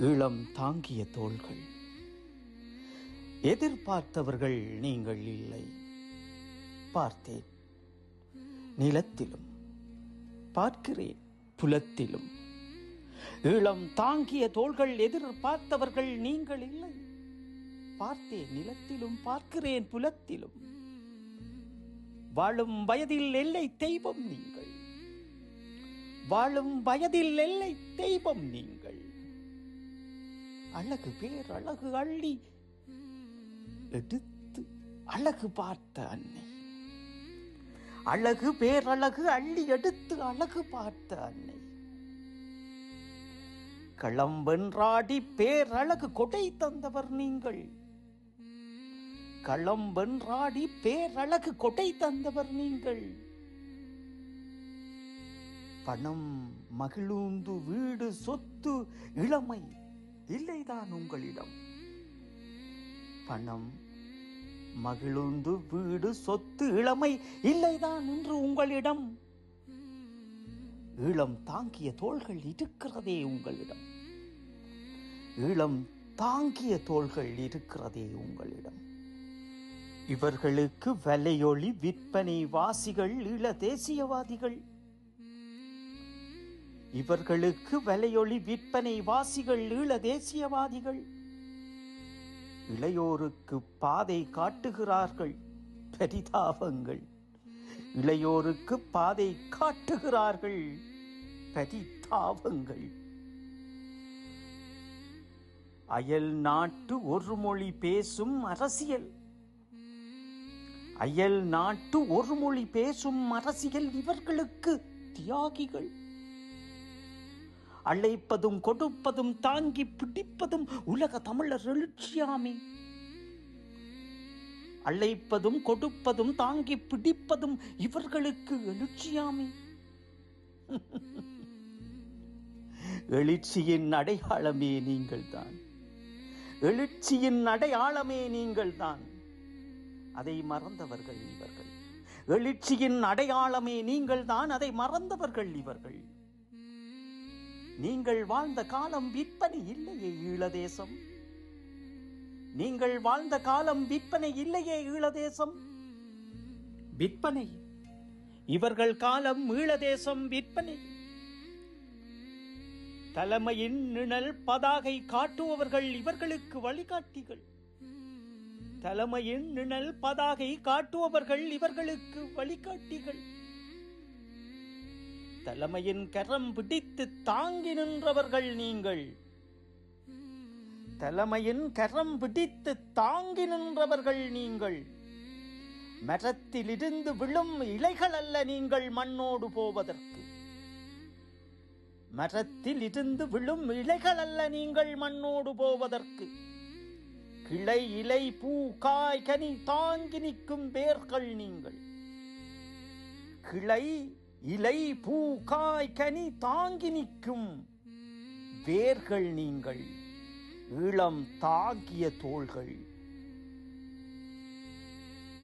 இளம் தாங்கிய தோள்கள். எதிர்பார்த்தவர்கள் நீங்கள் இல்லை. பார்த்தேன். நிலத்திலும் பார்க்கிறேன் புலத்திலும். இளம் தாங்கிய தோள்கள் எதிர்பார்த்தவர்கள் நீங்கள் இல்லை. பார்த்தேன் நிலத்திலும் பார்க்கிறேன் புலத்திலும். வாழும் வயதில் எல்லை தெய்வம் நீங்கள். வாழும் வயதில் எல்லை தெய்வம் நீங்கள். அழகு பேர் அழகு அள்ளி எடுத்து அழகு பார்த்த அன்னை. அழகு பேரழகு அள்ளி எடுத்து அழகு பார்த்த அன்னை. களம்பென்றாடி பேரழகு கொடை தந்தவர் நீங்கள். களம்பென்றாடி பேரழகு கொடை தந்தவர் நீங்கள். பணம் மகிழுந்து வீடு சொத்து இளமை இல்லைதான் உங்களிடம். பணம் மகிழுந்து வீடு சொத்து இளமை இல்லைதான் என்று உங்களிடம். ஈழம் தாங்கிய தோள்கள் இருக்கிறதே உங்களிடம். ஈழம் தாங்கிய தோள்கள் இருக்கிறதே உங்களிடம். இவர்களுக்கு வலையொளி விற்பனை வாசிகள் ஈழ தேசியவாதிகள். இவர்களுக்கு வலையொளி விற்பனை வாசிகள் ஈழ தேசியவாதிகள். இளையோருக்கு பாதை காட்டுகிறார்கள் பரிதாபங்கள். இளையோருக்கு பாதை காட்டுகிறார்கள் பரிதாபங்கள். அயல் நாட்டு ஒரு மொழி பேசும் அரசியல். அயல் நாட்டு ஒரு மொழி பேசும் அரசியல் இவர்களுக்கு தியாகிகள். அழைப்பதும் கொடுப்பதும் தாங்கி பிடிப்பதும் உலக தமிழர் எழுச்சியாமே. அழைப்பதும் கொடுப்பதும் தாங்கி பிடிப்பதும் இவர்களுக்கு எழுச்சியாமே. எழுச்சியின் அடையாளமே நீங்கள்தான். எழுச்சியின் அடையாளமே நீங்கள்தான். அதை மறந்தவர்கள் இவர்கள். எழுச்சியின் அடையாளமே நீங்கள்தான். அதை மறந்தவர்கள் இவர்கள். நீங்கள் வாழ்ந்த காலம் விற்பனை இல்லையே ஈழதேசம். நீங்கள் வாழ்ந்த காலம் விற்பனை இல்லையே ஈழதேசம். விற்பனை. இவர்கள் காலம் ஈழதேசம் விற்பனை. தலைமையின் நிழல் பதாகை காட்டுபவர்கள் இவர்களுக்கு வழிகாட்டிகள். தலைமையின் நிழல் பதாகை காட்டுபவர்கள் இவர்களுக்கு வழிகாட்டிகள். தலைமையின் கரம் பிடித்து தாங்கி நின்றவர்கள் நீங்கள். தலைமையின் கரம் பிடித்து தாங்கி நின்றவர்கள் நீங்கள். மரத்திலிருந்து விழும் இலைகள் அல்ல நீங்கள் மண்ணோடு போவதற்கு. மரத்தில் இருந்து விழும் இலைகள் அல்ல நீங்கள் மண்ணோடு போவதற்கு. கிளை இலை பூ காய் கனி தாங்கி நிற்கும் வேர்கள் நீங்கள். கிளை இலை பூ காய் கனி தாங்கி நிற்கும். வேர்கள் நீங்கள் இளம் தாங்கிய தோள்கள்.